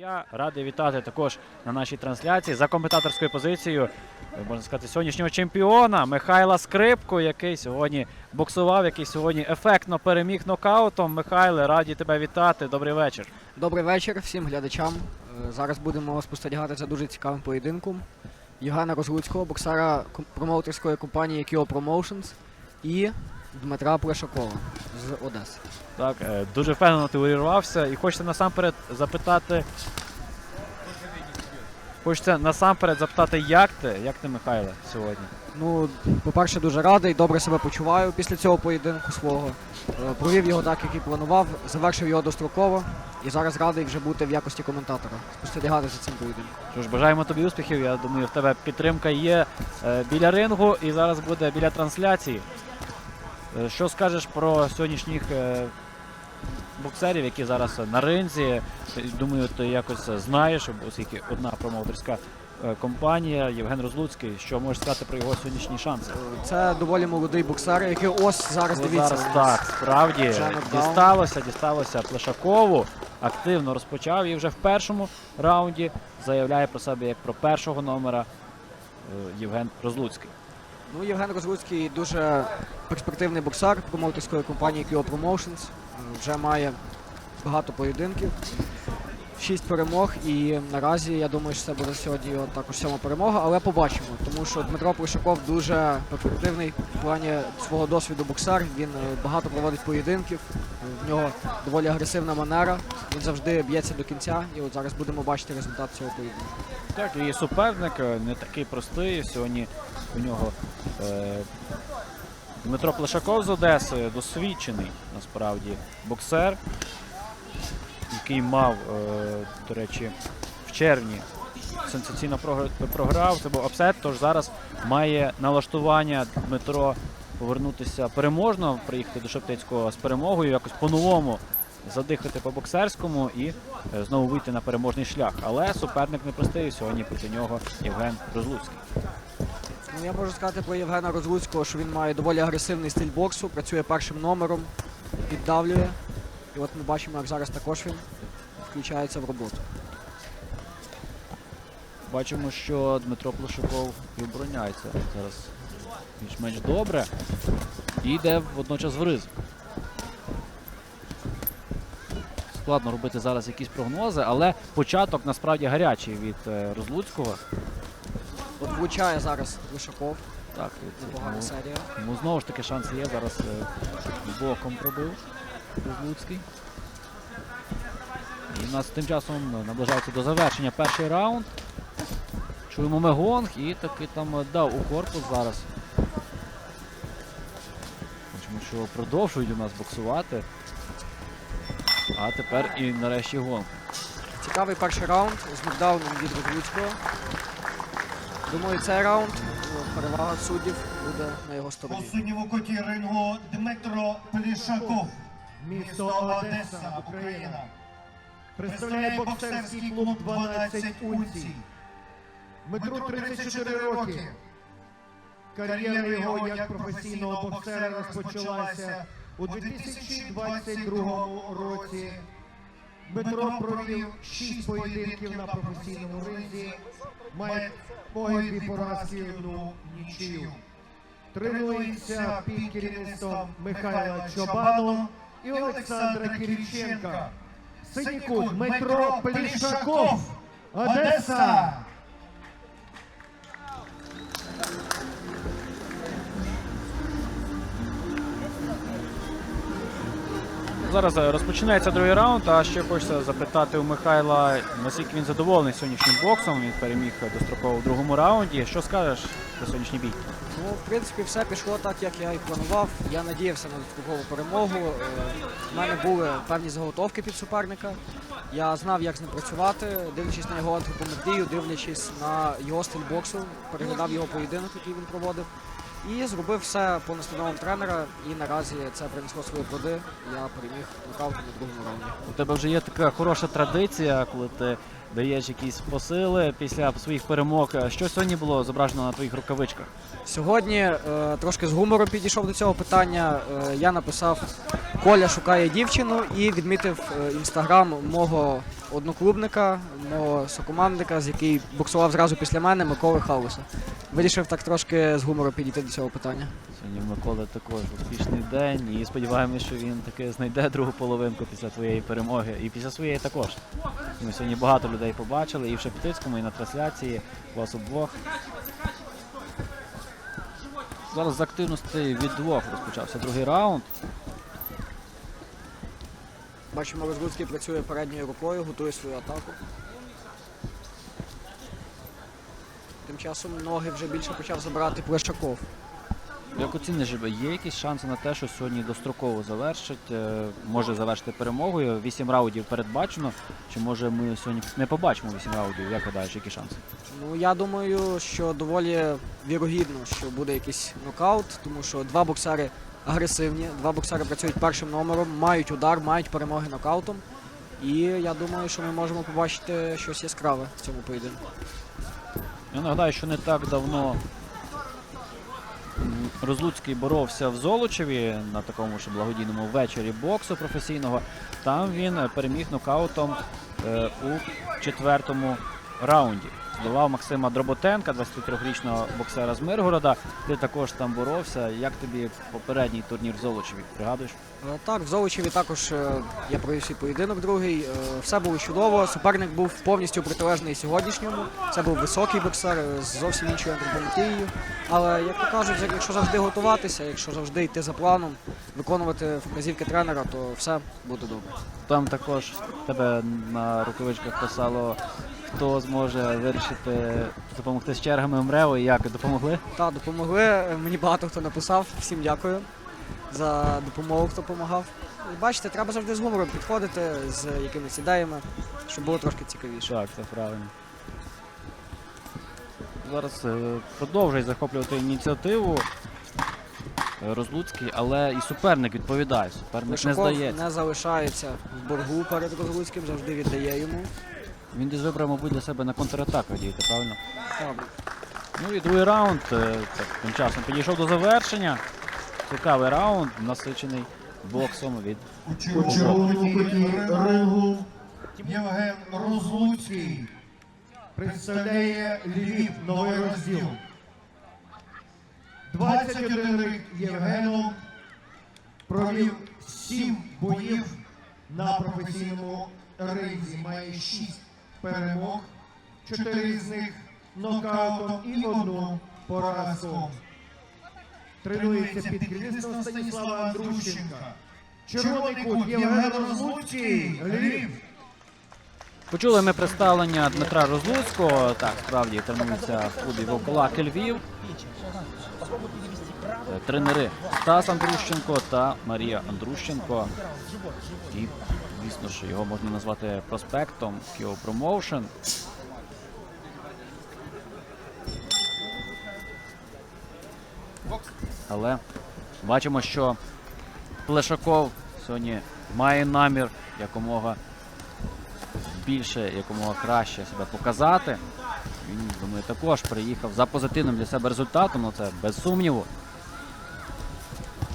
Я радий вітати також на нашій трансляції за коментаторською позицією, е, можна сказати, сьогоднішнього чемпіона Михайла Скрипку, який сьогодні боксував, який сьогодні ефектно переміг нокаутом. Михайле, раді тебе вітати. Добрий вечір. Добрий вечір всім глядачам. Е, Зараз будемо спостерігати за дуже цікавим поєдинком. Євгена Розгуцького, боксера промоутерської компанії Kyo Promotions і Дмитра Плешакова з Одеси. Так, е, дуже впевнено ти увірвався. І хочеться насамперед запитати. Хочеться насамперед запитати, як ти, як ти, Михайле, сьогодні? Ну, по-перше, дуже радий, добре себе почуваю після цього поєдинку свого. Е, Провів його так, як і планував, завершив його достроково. І зараз радий вже бути в якості коментатора, спостерігати за цим поєдинком. Що ж, бажаємо тобі успіхів. Я думаю, в тебе підтримка є е, біля рингу і зараз буде біля трансляції. Е, Що скажеш про сьогоднішніх е, боксерів, які зараз на ринзі? Думаю, ти якось знаєш, оскільки одна промоутерська е, компанія, Євген Розлуцький. Що можеш сказати про його сьогоднішні шанси? Це доволі молодий боксер, який ось зараз дивіться. зараз так, справді дісталося, дісталося Плешакову. Активно розпочав і вже в першому раунді заявляє про себе як про першого номера Євген Розлуцький. Ну, Євген Розлуцький дуже перспективний боксер промоутерської компанії Kyo Promotions. Е, Вже має багато поєдинків, шість перемог. І наразі я думаю, що це буде сьогодні також сьома перемога, але побачимо, тому що Дмитро Плешаков дуже перспективний в плані свого досвіду боксер. Він е, багато проводить поєдинків. В нього доволі агресивна манера. Він завжди б'ється до кінця. І от зараз будемо бачити результат цього поєдинку. Так, і суперник е, не такий простий. Сьогодні у нього е, Дмитро Плешаков з Одеси, досвідчений насправді боксер, який мав, е, до речі, в червні сенсаційно програв. Це був апсет, тож зараз має налаштування Дмитро повернутися переможно, приїхати до Шептицького з перемогою, якось по-новому задихати по боксерському і е, знову вийти на переможний шлях. Але суперник непростий. Сьогодні проти нього Євген Розлуцький. Ну, я можу сказати про Євгена Розлуцького, що він має доволі агресивний стиль боксу, працює першим номером, піддавлює. І от ми бачимо, як зараз також він включається в роботу. Бачимо, що Дмитро Плешаков і обороняється зараз більш-менш добре. І йде водночас в ризик. Складно робити зараз якісь прогнози, але початок насправді гарячий від е, Розлуцького. От влучає зараз Лишаков, Так, непогана серія. Тому знову ж таки шанс є. Зараз е, боком пробив Розлуцький. І у нас тим часом наближається до завершення перший раунд. Чуємо ми гонг і таки там е, дав у корпус зараз. Бачимо, що продовжують у нас боксувати. А тепер і нарешті гонг. Цікавий перший раунд з нокдауном від Розлуцького. Думаю, цей раунд ну, перевага суддів буде на його У стороні. суднєву коті рингу Дмитро Плішаков, місто Одеса, Україна. Представляє боксерський клуб 12 унцій. Дмитру 34 роки. Кар'єра його як професійного боксера розпочалася у 2022 році. Дмитро провів 6 поєдинків на професійному ринзі, має дві поразки і одну нічию. Тренується під керівництвом Михайла Чобану і Олександра Кириченка. Синікут Дмитро Плішаков, Одеса. Зараз е, розпочинається другий раунд, а ще хочеться запитати у Михайла, наскільки він задоволений сьогоднішнім боксом. Він переміг достроково в другому раунді. Що скажеш про сьогоднішній бій? Ну, в принципі, все пішло так, як я і планував. Я надіявся на дострокову перемогу. Е, В мене були певні заготовки під суперника. Я знав, як з ним працювати, дивлячись на його антропометрію, дивлячись на його стиль боксу, переглядав його поєдинок, який він проводив. І зробив все по настановам тренера. І наразі це принесло свої плоди. Я переміг нокаутом на другому раунді. У тебе вже є така хороша традиція, коли ти даєш якісь посили після своїх перемог. Що сьогодні було зображено на твоїх рукавичках? Сьогодні е, трошки з гумором підійшов до цього питання. Е, я написав Коля шукає дівчину і відмітив е, інстаграм мого одноклубника, мого сокомандника, з який боксував зразу після мене, Миколи Хауса. Вирішив так трошки з гумору підійти до цього питання. Сьогодні в Миколи також успішний день і сподіваємося, що він таки знайде другу половинку після твоєї перемоги і після своєї також. Ми сьогодні багато людей побачили і в Шептицькому, і на трансляції вас обох. Зараз з активності від двох розпочався другий раунд. Бачимо, Розгудський працює передньою рукою, готує свою атаку. Тим часом ноги вже більше почав забирати Плещаков. Як оціниш, є якісь шанси на те, що сьогодні достроково завершить, е, може завершити перемогою? Вісім раундів передбачено. Чи може ми сьогодні не побачимо вісім раундів? Як гадаєш, які шанси? Ну я думаю, що доволі вірогідно, що буде якийсь нокаут, тому що два боксери агресивні, два боксери працюють першим номером, мають удар, мають перемоги нокаутом. І я думаю, що ми можемо побачити щось яскраве в цьому поєдинку. Я нагадаю, що не так давно Розлуцький боровся в Золочеві на такому ж благодійному вечорі боксу професійного. Там він переміг нокаутом е, у четвертому раунді. Здолав Максима Дроботенка, 23-річного боксера з Миргорода. Ти також там боровся. Як тобі попередній турнір в Золочеві? Пригадуєш? Е, Так, в Золочеві також е, я провів свій поєдинок другий. Е, Все було чудово. Суперник був повністю протилежний сьогоднішньому. Це був високий боксер з зовсім іншою антропометрією. Але як то кажуть, якщо завжди готуватися, якщо завжди йти за планом, виконувати вказівки тренера, то все буде добре. Там також тебе на рукавичках писало, хто зможе вирішити допомогти з чергами МРЕО і як допомогли. Та допомогли. Мені багато хто написав. Всім дякую за допомогу, хто допомагав. І Бачите, треба завжди з гумором підходити з якимись ідеями, щоб було трошки цікавіше. Так, це правильно. Зараз е, продовжує захоплювати ініціативу е, Розлуцький, але і суперник відповідає. Суперник не здається. не залишається в боргу перед Розлуцьким, завжди віддає йому. Він десь вибрав, мабуть, для себе на контратаку діяти, правильно? Добре. Ну і другий раунд е, так, тим часом підійшов до завершення. Цікавий раунд, насичений боксом від У червоному куті рингу Євген Розлуцький представляє Львів новий розділ. 21 рік Євгену провів 7 боїв на професійному ринзі. Має 6 перемог, 4 з них нокаутом і одну поразку. Тренується під керівництвом Станіслава Андрущенка. Червоний кут Євген Розлуцький, Львів. Почули ми представлення Дмитра Розлуцького. Так, справді тренується в клубі Вовкулаки Львів. Е, Тренери Стас Андрущенко та Марія Андрущенко. І, звісно ж, його можна назвати проспектом Кіо Промоушен. Але бачимо, що Плешаков сьогодні має намір якомога більше, якомога краще себе показати. Він, думаю, також приїхав за позитивним для себе результатом, ну це без сумніву.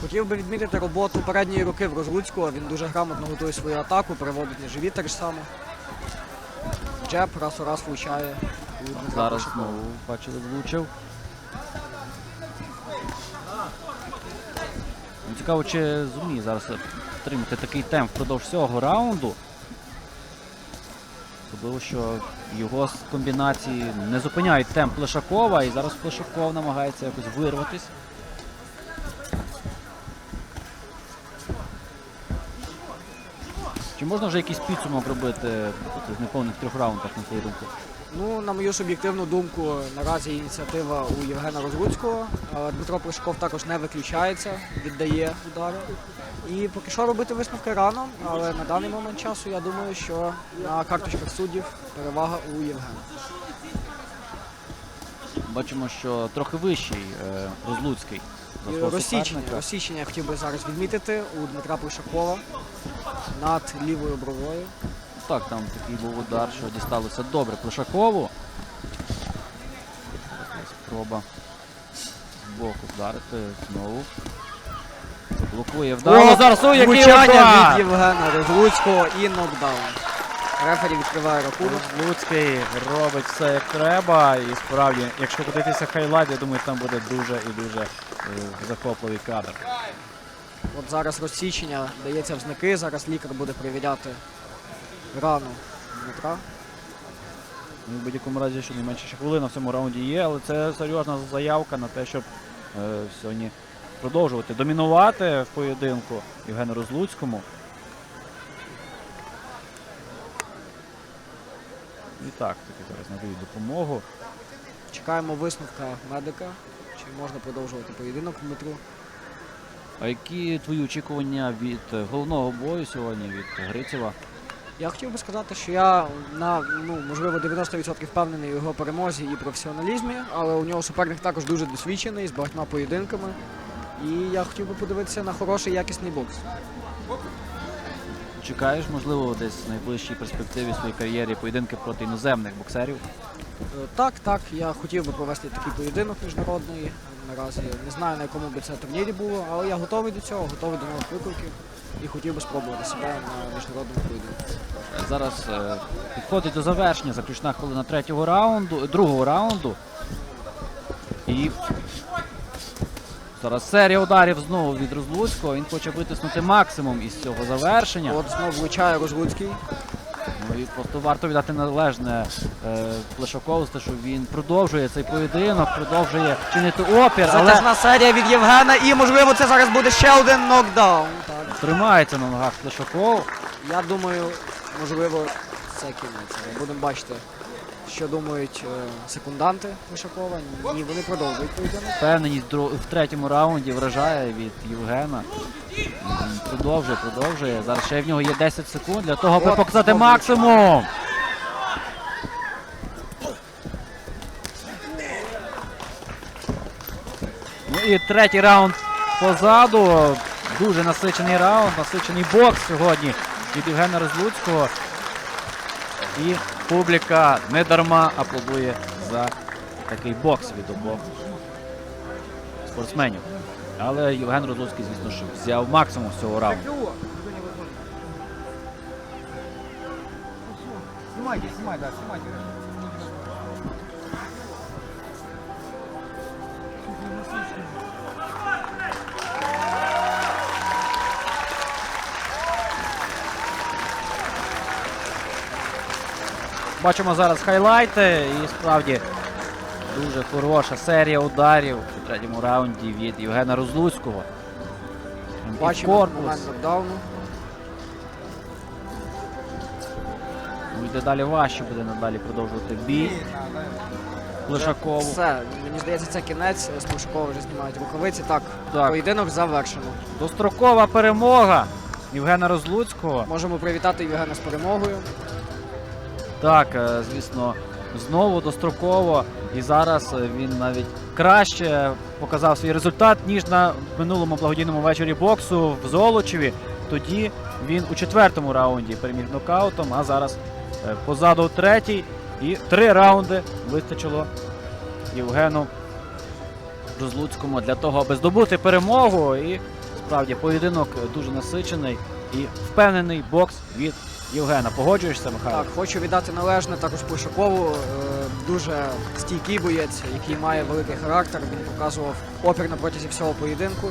Хотів би відмітити роботу передньої руки в Розлуцького. Він дуже грамотно готує свою атаку, переводить на живіт так само. Джеб раз у раз влучає. Зараз знову бачили, влучив. Ну, Цікаво, чи зуміє зараз отримати такий темп впродовж всього раунду. Особливо, що його комбінації не зупиняють темп Плешакова, і зараз Плешаков намагається якось вирватись. Чи можна вже якийсь підсумок робити в неповних трьох раундах, на твою думку? Ну, на мою суб'єктивну думку, наразі ініціатива у Євгена Розгуцького. Дмитро Плешков також не виключається, віддає удари. І поки що робити висновки рано, але на даний момент часу я думаю, що на карточках суддів перевага у Євгена. Бачимо, що трохи вищий е, Розлуцький. Розсічення, розсічення я хотів би зараз відмітити у Дмитра Плешакова над лівою бровою. Так, там такий був удар, що дісталося добре Плешакову. Спроба з боку вдарити знову. Блокує вдало. Зараз ой, який удар! від Євгена Розлуцького і нокдаун. Рефері відкриває рахунок. Луцький робить все як треба. І справді, якщо подивитися хайлайт, я думаю, там буде дуже і дуже е, захопливий кадр. От зараз розсічення дається в знаки. Зараз лікар буде перевіряти рану Дмитра. Ну, в будь-якому разі, щонайменше ще хвилина в цьому раунді є, але це серйозна заявка на те, щоб е, сьогодні продовжувати домінувати в поєдинку Євгену Розлуцькому. І так, таки зараз надають допомогу. Чекаємо висновка медика. Чи можна продовжувати поєдинок Дмитру? А які твої очікування від головного бою сьогодні, від Грицєва? Я хотів би сказати, що я на ну можливо 90% впевнений у його перемозі і професіоналізмі, але у нього суперник також дуже досвідчений з багатьма поєдинками. І я хотів би подивитися на хороший якісний бокс. Чекаєш, можливо, десь в найближчій перспективі в своїй кар'єрі поєдинки проти іноземних боксерів? Е, Так, так, я хотів би провести такий поєдинок міжнародний. Наразі не знаю на якому би це турнірі було, але я готовий до цього, готовий до нових викликів і хотів би спробувати себе на міжнародному поєдинку. Зараз е, підходить до завершення заключна хвилина третього раунду, другого раунду. І зараз серія ударів знову від Розлуцького. Він хоче витиснути максимум із цього завершення. От знов влучає Розлуцький. Ну і просто варто віддати належне е, Плешакову, що він продовжує цей поєдинок, продовжує чинити опір, але серія від Євгена і можливо це зараз буде ще один нокдаун. Так. тримається на ногах Плешаков. Я думаю, можливо, це кінець. Будемо бачити, що думають е, секунданти Мишакова. Ні, вони продовжують поєдинок. Впевненість в третьому раунді вражає від Євгена. Продовжує, продовжує. Зараз ще в нього є 10 секунд для того, аби показати максимум. Ну і третій раунд позаду. Дуже насичений раунд, насичений бокс сьогодні від Євгена Розлуцького. І публіка не дарма аплодує за такий бокс від обох спортсменів. Але Євген Розуцький, звісно що взяв максимум цього раунду. Снимайте, снимай, да, снимайте. Бачимо зараз хайлайти і справді дуже хороша серія ударів у третьому раунді від Євгена Розлуцького. Бачимо корпус. Ну, йде далі важче буде надалі продовжувати бій. Лишакову. Все, мені здається, це кінець. З Мишакова вже знімають рукавиці. Так, Так. поєдинок завершено. Дострокова перемога Євгена Розлуцького. Можемо привітати Євгена з перемогою. Так, е, звісно, знову достроково. І зараз е, він навіть краще показав свій результат, ніж на минулому благодійному вечорі боксу в Золочеві. Тоді він у четвертому раунді переміг нокаутом, а зараз е, позаду третій. І три раунди вистачило Євгену Розлуцькому для того, аби здобути перемогу. І справді поєдинок дуже насичений і впевнений бокс від Євгена. Погоджуєшся, Михайло? Так, хочу віддати належне також Плешакову. Е, дуже стійкий боєць, який має великий характер. Він показував опір на протязі всього поєдинку,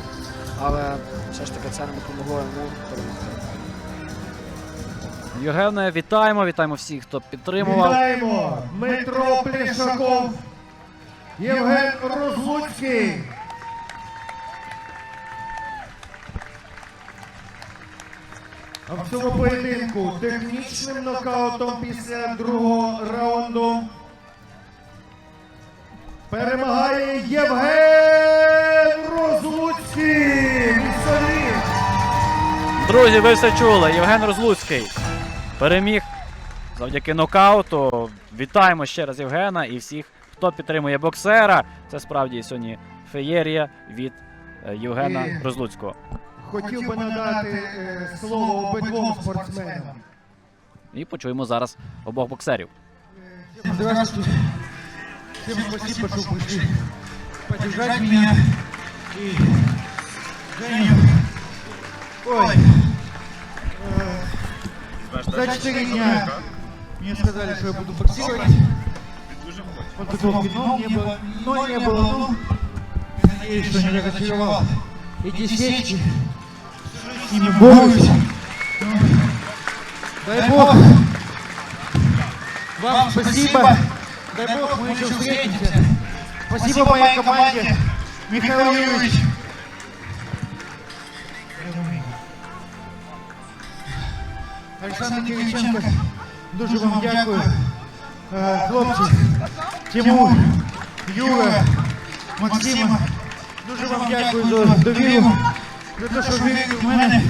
але все ж таки це не допомогло йому перемогти. Євгене, вітаємо, вітаємо всіх, хто підтримував. Вітаємо! Дмитро Плешаков, Євген Розлуцький. В цьому поєдинку технічним нокаутом після другого раунду перемагає Євген Розлуцький. Друзі, ви все чули. Євген Розлуцький переміг завдяки нокауту. Вітаємо ще раз Євгена і всіх, хто підтримує боксера. Це справді сьогодні феєрія від е, Євгена І- Розлуцького Хотів би надати е, слово обидвом спортсменам. І почуємо зараз обох боксерів. Здравствуйте. Всем спасибо, что пришли поддержать меня. И Женю Ой. Э, За 4 дня мне сказали, что я буду боксировать. Подготовки, но не было, но не было, ну, надеюсь, что не разочаровал. Эти сечки, с ними борюсь. Дай Бог. Вам спасибо. Дай Бог, мы еще встретимся. Спасибо моей команде. Михаил Юрьевич. Олександр Кириченко, дуже вам дякую. Хлопці, Тимур, Юра, Максим, дуже вам дякую за довіру, за те, що вірите в мене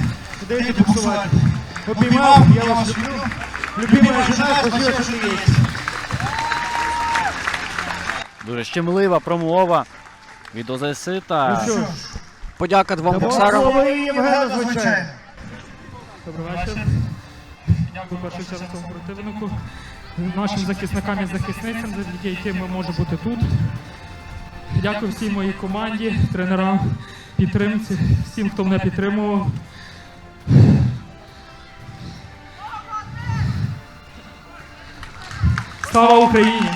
даєте буксувати. Обіймав, я вас люблю. Любимая жена, спасибо, що ти є. Дуже щемлива промова від Озесита. Ну що ж, Подяка двом дамо боксерам. слово і Євгену, звичайно. Добрий вечір. Дякую першу чергу своєму противнику, нашим захисникам і захисницям, завдяки яким ми можемо бути тут. Дякую всій моїй команді, тренерам, підтримці, всім, хто мене підтримував. Слава Україні!